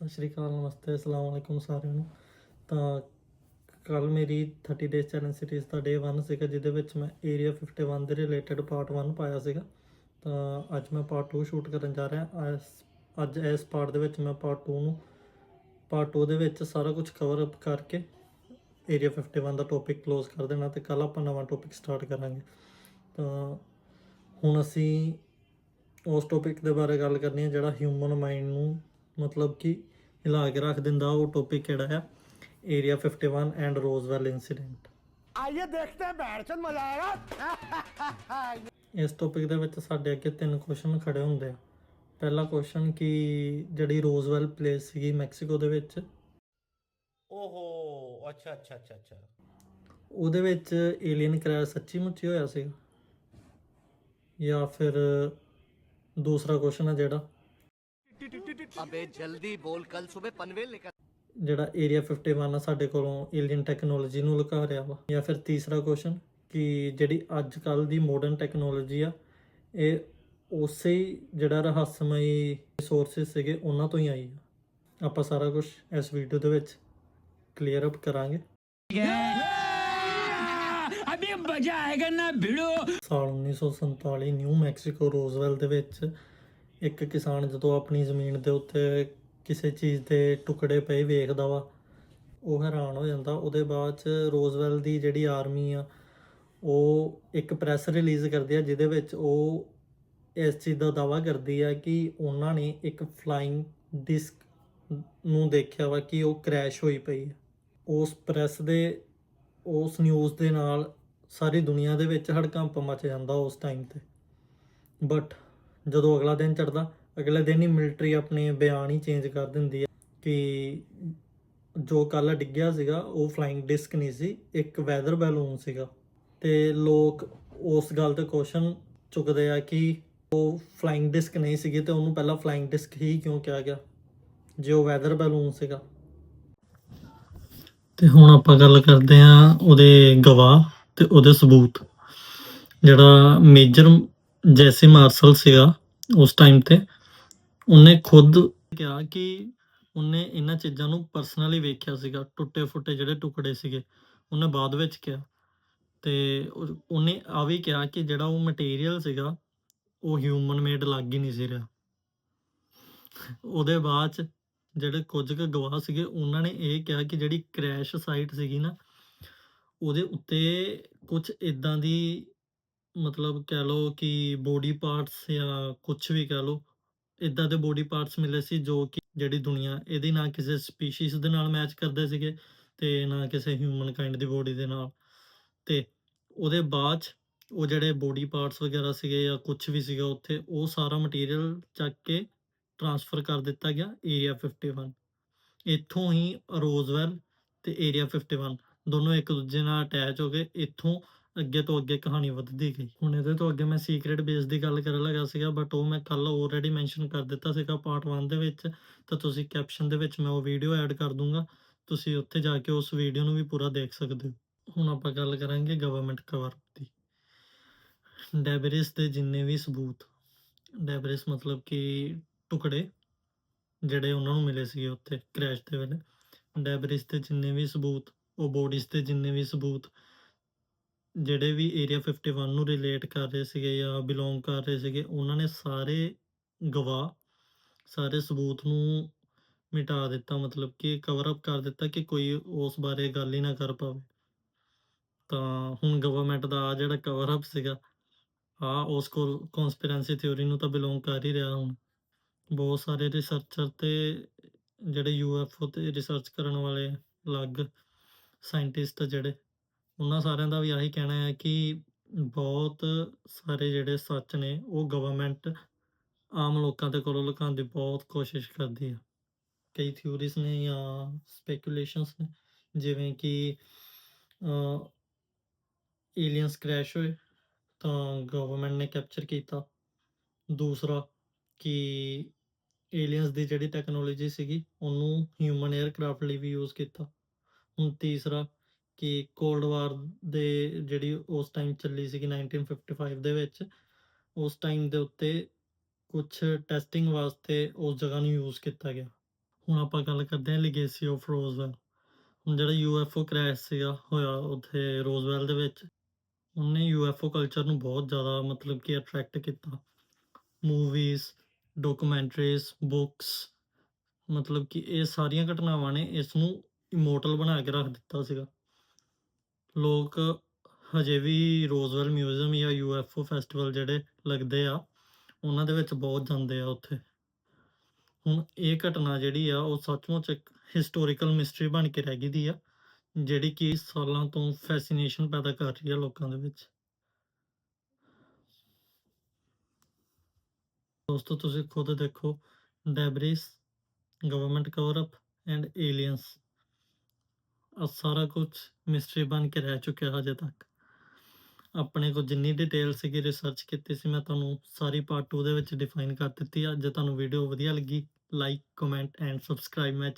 ਸਤਿ ਸ਼੍ਰੀ ਅਕਾਲ, ਨਮਸਤੇ, ਅਸਲਾਮ ਵਾਲੇਕੁਮ ਸਾਰਿਆਂ ਨੂੰ। ਤਾਂ ਕੱਲ ਮੇਰੀ 30 ਡੇਜ਼ ਚੈਲੰਜ ਸੀਰੀਜ਼ ਦਾ ਡੇ 1 ਸੀਗਾ, ਜਿਹਦੇ ਵਿੱਚ ਮੈਂ ਏਰੀਆ 51 ਦੇ ਰਿਲੇਟਡ ਪਾਰਟ 1 ਪਾਇਆ ਸੀਗਾ। ਤਾਂ ਅੱਜ ਮੈਂ ਪਾਰਟ 2 ਸ਼ੂਟ ਕਰਨ ਜਾ ਰਿਹਾ। ਅੱਜ- ਅੱਜ ਇਸ ਪਾਰਟ ਦੇ ਵਿੱਚ ਮੈਂ ਪਾਰਟ 2 ਨੂੰ ਪਾਰਟ 2 ਦੇ ਵਿੱਚ ਸਾਰਾ ਕੁਝ ਕਵਰ ਅਪ ਕਰਕੇ ਏਰੀਆ 51 ਦਾ ਟੌਪਿਕ ਕਲੋਜ਼ ਕਰ ਦੇਣਾ ਤੇ ਕੱਲ ਆਪਾਂ ਨਵਾਂ ਟੌਪਿਕ ਸਟਾਰਟ ਕਰਾਂਗੇ। ਤਾਂ ਹੁਣ ਅਸੀਂ ਉਸ ਟੌਪਿਕ ਦੇ ਬਾਰੇ ਗੱਲ ਕਰਨੀ ਹੈ, ਜਿਹੜਾ ਹਿਊਮਨ ਮਾਈਂਡ ਨੂੰ ਮਤਲਬ ਕਿ ਹਿਲਾ ਕੇ ਰੱਖ ਦਿੰਦਾ ਉਹ ਟੌਪਿਕ ਕਿਹੜਾ ਆ ਏਰੀਆ 51 ਐਂਡ ਰੋਜ਼ਵੈਲ ਇਨਸੀਡੈਂਟ ਆਈਏ ਦੇਖਦੇ ਹਾਂ ਬੈਠਣ ਮਜ਼ਾ ਆਏਗਾ। ਇਸ ਟੌਪਿਕ ਦੇ ਵਿੱਚ ਸਾਡੇ ਅੱਗੇ ਤਿੰਨ ਕੁਐਸਚਨ ਖੜੇ ਹੁੰਦੇ ਆ। ਪਹਿਲਾ ਕੁਐਸਚਨ ਕਿ ਜਿਹੜੀ ਰੋਜ਼ਵੈਲ ਪਲੇਸ ਸੀਗੀ ਮੈਕਸੀਕੋ ਦੇ ਵਿੱਚ? ਓਹੋ ਅੱਛਾ ਅੱਛਾ ਅੱਛਾ ਅੱਛਾ। ਉਹਦੇ ਵਿੱਚ ਏਲੀਅਨ ਕ੍ਰੈਸ਼ ਸੱਚੀ ਮੁੱਚੀ ਹੋਇਆ ਸੀ? ਜਾਂ ਫਿਰ ਦੂਸਰਾ ਕੁਐਸਚਨ ਹੈ ਜਿਹੜਾ? ਅਬੇ ਜਲਦੀ ਬੋਲ ਕੱਲ ਸਵੇਰ ਪਨਵੇਲ ਨਿਕਲ ਜਿਹੜਾ ਏਰੀਆ 51 ਆ ਸਾਡੇ ਕੋਲੋਂ ਏਲੀਅਨ ਟੈਕਨੋਲੋਜੀ ਨੂੰ ਲੁਕਾ ਰਿਹਾ ਵਾ। ਜਾਂ ਫਿਰ ਤੀਸਰਾ ਕੁਐਸਚਨ ਕਿ ਜਿਹੜੀ ਅੱਜ ਕੱਲ ਦੀ ਮਾਡਰਨ ਟੈਕਨੋਲੋਜੀ ਆ ਇਹ ਉਸੇ ਜਿਹੜਾ ਰਹੱਸਮਈ ਰਿਸੋਰਸਸ ਸੀਗੇ ਉਹਨਾਂ ਤੋਂ ਹੀ ਆਈ ਆ। ਆਪਾਂ ਸਾਰਾ ਕੁਝ ਇਸ ਵੀਡੀਓ ਦੇ ਵਿੱਚ ਕਲੀਅਰ ਅਪ ਕਰਾਂਗੇ। ਅਬੇ ਮਜ਼ਾ ਆਏਗਾ ਨਾ ਭਿੜੋ! 1947 ਨਿਊ ਮੈਕਸੀਕੋ ਰੋਜ਼ਵੈਲ ਦੇ ਵਿੱਚ ਇੱਕ ਕਿਸਾਨ ਜਦੋਂ ਆਪਣੀ ਜ਼ਮੀਨ ਦੇ ਉੱਤੇ ਕਿਸੇ ਚੀਜ਼ ਦੇ ਟੁਕੜੇ ਪਏ ਵੇਖਦਾ ਵਾ, ਉਹ ਹੈਰਾਨ ਹੋ ਜਾਂਦਾ। ਉਹਦੇ ਬਾਅਦ ਚ ਰੋਜ਼ਵੈਲ ਦੀ ਜਿਹੜੀ ਆਰਮੀ ਆ, ਉਹ ਇੱਕ ਪ੍ਰੈਸ ਰਿਲੀਜ਼ ਕਰਦੀ ਆ, ਜਿਹਦੇ ਵਿੱਚ ਉਹ ਇਸ ਚੀਜ਼ ਦਾ ਦਾਵਾ ਕਰਦੀ ਆ ਕਿ ਉਹਨਾਂ ਨੇ ਇੱਕ ਫਲਾਈਂਗ ਡਿਸਕ ਨੂੰ ਦੇਖਿਆ ਵਾ ਕਿ ਉਹ ਕ੍ਰੈਸ਼ ਹੋਈ ਪਈ ਆ। ਉਸ ਪ੍ਰੈਸ ਦੇ, ਉਸ ਨਿਊਜ਼ ਦੇ ਨਾਲ ਸਾਰੀ ਦੁਨੀਆ ਦੇ ਵਿੱਚ ਹੜਕੰਪ ਮਚ ਜਾਂਦਾ ਉਸ ਟਾਈਮ ਤੇ। ਬਟ ਜਦੋਂ ਅਗਲਾ ਦਿਨ ਚੜਦਾ ਅਗਲੇ ਦਿਨ ਹੀ ਮਿਲਟਰੀ ਆਪਣੇ ਬਿਆਨ ਹੀ ਚੇਂਜ ਕਰ ਦਿੰਦੀ ਹੈ ਕਿ ਜੋ ਕੱਲ ਡਿੱਗਿਆ ਸੀਗਾ, ਉਹ ਫਲਾਈਂਗ ਡਿਸਕ ਨਹੀਂ ਸੀ, ਇੱਕ ਵੈਦਰ ਬੈਲੂਨ ਸੀਗਾ। ਤੇ ਲੋਕ ਉਸ ਗੱਲ ਤੇ ਕੁਐਸਚਨ ਚੁੱਕਦੇ ਆ ਕਿ ਉਹ ਫਲਾਈਂਗ ਡਿਸਕ ਨਹੀਂ ਸੀਗੀ ਤੇ ਉਹਨੂੰ ਪਹਿਲਾਂ ਫਲਾਈਂਗ ਡਿਸਕ ਹੀ ਕਿਉਂ ਕਿਹਾ ਗਿਆ? ਜੇ ਉਹ ਵੈਦਰ ਬੈਲੂਨ ਸੀਗਾ। ਤੇ ਹੁਣ ਆਪਾਂ ਗੱਲ ਕਰਦੇ ਆ ਉਹਦੇ ਗਵਾਹ ਤੇ ਉਹਦੇ ਸਬੂਤ। ਜਿਹੜਾ ਮੇਜਰ ਜੈਸੀ ਮਾਰਸ਼ਲ ਸੀਗਾ ਉਸ ਟਾਈਮ ਤੇ ਉਹਨੇ ਖੁਦ ਕਿਹਾ ਕਿ ਉਹਨੇ ਇਹਨਾਂ ਚੀਜ਼ਾਂ ਨੂੰ ਪਰਸਨਲੀ ਵੇਖਿਆ ਸੀਗਾ, ਟੁੱਟੇ ਫੁੱਟੇ ਜਿਹੜੇ ਟੁਕੜੇ ਸੀਗੇ, ਉਹਨੇ ਬਾਅਦ ਵਿੱਚ ਕਿਹਾ ਤੇ ਉਹਨੇ ਆ ਵੀ ਕਿਹਾ ਕਿ ਜਿਹੜਾ ਉਹ ਮਟੀਰੀਅਲ ਸੀਗਾ, ਉਹ ਹਿਊਮਨ ਮੇਡ ਲੱਗ ਹੀ ਨਹੀਂ ਸੀ ਰਿਹਾ। ਉਹਦੇ ਬਾਅਦ ਚ ਜਿਹੜੇ ਕੁਝ ਕੁ ਗਵਾਹ ਸੀਗੇ, ਉਹਨਾਂ ਨੇ ਇਹ ਕਿਹਾ ਕਿ ਜਿਹੜੀ ਕ੍ਰੈਸ਼ ਸਾਈਟ ਸੀਗੀ ਨਾ, ਉਹਦੇ ਉੱਤੇ ਕੁਝ ਇਦਾਂ ਦੀ ਮਤਲਬ ਕਹਿ ਲਓ ਕਿ ਬੋਡੀ ਪਾਰਟਸ ਜਾਂ ਕੁਛ ਵੀ ਕਹਿ ਲਓ ਇਦਾਂ ਦੇ ਬੋਡੀ ਪਾਰਟਸ ਮਿਲੇ ਸੀ ਜੋ ਕਿ ਜਿਹੜੀ ਦੁਨੀਆ ਇਹਦੀ ਨਾ ਕਿਸੇ ਸਪੀਸੀਜ਼ ਦੇ ਨਾਲ ਮੈਚ ਕਰਦੇ ਸੀਗੇ ਤੇ ਨਾ ਕਿਸੇ ਹਿਊਮਨ ਕਾਈਂਡ ਦੀ ਬੋਡੀ ਦੇ ਨਾਲ ਤੇ ਉਹਦੇ ਬਾਅਦ 'ਚ ਉਹ ਜਿਹੜੇ ਬੋਡੀ ਪਾਰਟਸ ਵਗੈਰਾ ਸੀਗੇ ਜਾਂ ਕੁਝ ਵੀ ਸੀਗਾ ਉੱਥੇ, ਉਹ ਸਾਰਾ ਮਟੀਰੀਅਲ ਚੱਕ ਕੇ ਟ੍ਰਾਂਸਫਰ ਕਰ ਦਿੱਤਾ ਗਿਆ ਏਰੀਆ 51 ਇੱਥੋਂ ਹੀ ਰੋਜ਼ਵੈਲ ਤੇ ਏਰੀਆ 51 ਦੋਨੋਂ ਇੱਕ ਦੂਜੇ ਨਾਲ ਅਟੈਚ ਹੋ ਗਏ। ਇੱਥੋਂ ਅੱਗੇ ਤੋਂ ਅੱਗੇ ਕਹਾਣੀ ਵੱਧਦੀ ਗਈ। ਹੁਣ ਇਹਦੇ ਤੋਂ ਅੱਗੇ ਮੈਂ ਸੀਕ੍ਰੀਟ ਬੇਸ ਦੀ ਗੱਲ ਕਰਨ ਲੱਗਾ ਸੀਗਾ ਬਟ ਉਹ ਮੈਂ ਕੱਲ ਆਲਰੇਡੀ ਮੈਂਸ਼ਨ ਕਰ ਦਿੱਤਾ ਸੀਗਾ ਪਾਰਟ 1 ਦੇ ਵਿੱਚ। ਤਾਂ ਤੁਸੀਂ ਕੈਪਸ਼ਨ ਦੇ ਵਿੱਚ ਮੈਂ ਉਹ ਵੀਡੀਓ ਐਡ ਕਰ ਦੂੰਗਾ। ਤੁਸੀਂ ਉੱਥੇ ਜਾ ਕੇ ਉਸ ਵੀਡੀਓ ਨੂੰ ਵੀ ਪੂਰਾ ਦੇਖ ਸਕਦੇ ਹੋ। ਹੁਣ ਆਪਾਂ ਗੱਲ ਕਰਾਂਗੇ ਗਵਰਨਮੈਂਟ ਕਵਰ ਦੀ। ਡੈਬਰਿਸ ਦੇ ਜਿੰਨੇ ਵੀ ਸਬੂਤ ਡੈਬਰਿਸ ਮਤਲਬ ਕਿ ਟੁਕੜੇ ਜਿਹੜੇ ਉਹਨਾਂ ਨੂੰ ਮਿਲੇ ਸੀਗੇ ਉੱਥੇ ਕ੍ਰੈਸ਼ ਦੇ ਵੇਲੇ ਡੈਬਰਿਸ ਦੇ ਜਿੰਨੇ ਵੀ ਸਬੂਤ, ਉਹ ਬੋਡੀਜ਼ ਦੇ ਜਿੰਨੇ ਵੀ ਸਬੂਤ ਜਿਹੜੇ ਵੀ ਏਰੀਆ 51 ਨੂੰ ਰਿਲੇਟ ਕਰ ਰਹੇ ਸੀਗੇ ਜਾਂ ਬਿਲੋਂਗ ਕਰ ਰਹੇ ਸੀਗੇ, ਉਹਨਾਂ ਨੇ ਸਾਰੇ ਗਵਾਹ, ਸਾਰੇ ਸਬੂਤ ਨੂੰ ਮਿਟਾ ਦਿੱਤਾ, ਮਤਲਬ ਕਿ ਕਵਰ ਅਪ ਕਰ ਦਿੱਤਾ ਕਿ ਕੋਈ ਉਸ ਬਾਰੇ ਗੱਲ ਹੀ ਨਾ ਕਰ ਪਾਵੇ। ਤਾਂ ਹੁਣ ਗਵਰਨਮੈਂਟ ਦਾ ਆਹ ਜਿਹੜਾ ਕਵਰ ਅਪ ਸੀਗਾ ਆ ਉਸ ਕੋਲ ਕਨਸਪੀਰੈਂਸੀ ਥਿਉਰੀ ਨੂੰ ਤਾਂ ਬਿਲੋਂਗ ਕਰ ਹੀ ਰਿਹਾ ਹੁਣ। ਬਹੁਤ ਸਾਰੇ ਰਿਸਰਚਰ ਤੇ ਜਿਹੜੇ ਯੂਐਫਓ ਤੇ ਰਿਸਰਚ ਕਰਨ ਵਾਲੇ ਅਲੱਗ ਸਾਇੰਟਿਸਟ ਜਿਹੜੇ। ਉਹਨਾਂ ਸਾਰਿਆਂ ਦਾ ਵੀ ਆਹੀ ਕਹਿਣਾ ਹੈ ਕਿ ਬਹੁਤ ਸਾਰੇ ਜਿਹੜੇ ਸੱਚ ਨੇ, ਉਹ ਗਵਰਨਮੈਂਟ ਆਮ ਲੋਕਾਂ ਦੇ ਕੋਲੋਂ ਲੁਕਾਉਣ ਦੀ ਬਹੁਤ ਕੋਸ਼ਿਸ਼ ਕਰਦੀ ਹੈ ਕਈ ਥਿਊਰੀਜ਼ ਨੇ ਜਾਂ ਸਪੈਕੂਲੇਸ਼ਨਸ ਨੇ, ਜਿਵੇਂ ਕਿ ਏਲੀਅਨਸ ਕ੍ਰੈਸ਼ ਹੋਏ ਤਾਂ ਗਵਰਨਮੈਂਟ ਨੇ ਕੈਪਚਰ ਕੀਤਾ। ਦੂਸਰਾ ਕਿ ਏਲੀਅਨਸ ਦੀ ਜਿਹੜੀ ਟੈਕਨੋਲੋਜੀ ਸੀਗੀ, ਉਹਨੂੰ ਹਿਊਮਨ 에ਅਰਕ੍ਰਾਫਟ ਲਈ ਵੀ ਯੂਜ਼ ਕੀਤਾ। ਹੁਣ ਤੀਸਰਾ ਕਿ ਕੋਲਡ ਵਾਰ ਦੇ ਜਿਹੜੀ ਉਸ ਟਾਈਮ ਚੱਲੀ ਸੀਗੀ 1955 ਦੇ ਵਿੱਚ, ਉਸ ਟਾਈਮ ਦੇ ਉੱਤੇ ਕੁਝ ਟੈਸਟਿੰਗ ਵਾਸਤੇ ਉਸ ਜਗ੍ਹਾ ਨੂੰ ਯੂਜ਼ ਕੀਤਾ ਗਿਆ। ਹੁਣ ਆਪਾਂ ਗੱਲ ਕਰਦੇ ਹਾਂ ਲਿਗੇਸੀ ਆਫ ਰੋਜ਼ਵੈਲ ਹੁਣ ਜਿਹੜਾ ਯੂਐਫਓ ਕ੍ਰੈਸ਼ ਸੀਗਾ, ਹੋਇਆ ਉੱਥੇ ਰੋਜ਼ਵੈਲ ਦੇ ਵਿੱਚ, ਉਹਨੇ ਯੂਐਫਓ ਕਲਚਰ ਨੂੰ ਬਹੁਤ ਜ਼ਿਆਦਾ ਮਤਲਬ ਕਿ ਅਟਰੈਕਟ ਕੀਤਾ। ਮੂਵੀਜ਼ ਡਾਕੂਮੈਂਟਰੀਜ਼ ਬੁੱਕਸ ਮਤਲਬ ਕਿ ਇਹ ਸਾਰੀਆਂ ਘਟਨਾਵਾਂ ਨੇ ਇਸ ਨੂੰ ਇਮੋਰਟਲ ਬਣਾ ਕੇ ਰੱਖ ਦਿੱਤਾ ਸੀਗਾ। ਲੋਕ ਹਜੇ ਵੀ ਰੋਜ਼ਵੈਲ ਮਿਊਜ਼ੀਅਮ ਜਾਂ ਯੂਐਫਓ ਫੈਸਟੀਵਲ ਜਿਹੜੇ ਲੱਗਦੇ ਆ, ਉਹਨਾਂ ਦੇ ਵਿੱਚ ਬਹੁਤ ਜਾਂਦੇ ਆ ਉੱਥੇ। ਹੁਣ ਇਹ ਘਟਨਾ ਜਿਹੜੀ ਆ, ਉਹ ਸੱਚਮੁੱਚ ਇੱਕ ਹਿਸਟੋਰੀਕਲ ਮਿਸਟਰੀ ਬਣ ਕੇ ਰਹਿ ਗਈ ਦੀ ਆ, ਜਿਹੜੀ ਕਿ ਸਾਲਾਂ ਤੋਂ ਫੈਸੀਨੇਸ਼ਨ ਪੈਦਾ ਕਰ ਰਹੀ ਆ ਲੋਕਾਂ ਦੇ ਵਿੱਚ। ਦੋਸਤੋ, ਤੁਸੀਂ ਖੁਦ ਦੇਖੋ debris government cover up and aliens ਸਾਰਾ ਕੁਝ ਮਿਸਟਰੀ ਬਣ ਕੇ ਰਹਿ ਚੁੱਕਿਆ ਹਜੇ ਤੱਕ। ਆਪਣੇ ਕੋਲ ਜਿੰਨੀ ਡਿਟੇਲ ਸੀਗੀ ਰਿਸਰਚ ਕੀਤੀ ਸੀ, ਮੈਂ ਤੁਹਾਨੂੰ ਸਾਰੀ ਪਾਰਟ 2 ਦੇ ਵਿੱਚ ਡਿਫਾਈਨ ਕਰ ਦਿੱਤੀ। ਆ ਜੇ ਤੁਹਾਨੂੰ ਵੀਡੀਓ ਵਧੀਆ ਲੱਗੀ ਲਾਈਕ ਕਮੈਂਟ ਐਂਡ ਸਬਸਕ੍ਰਾਈਬ ਮੈਂ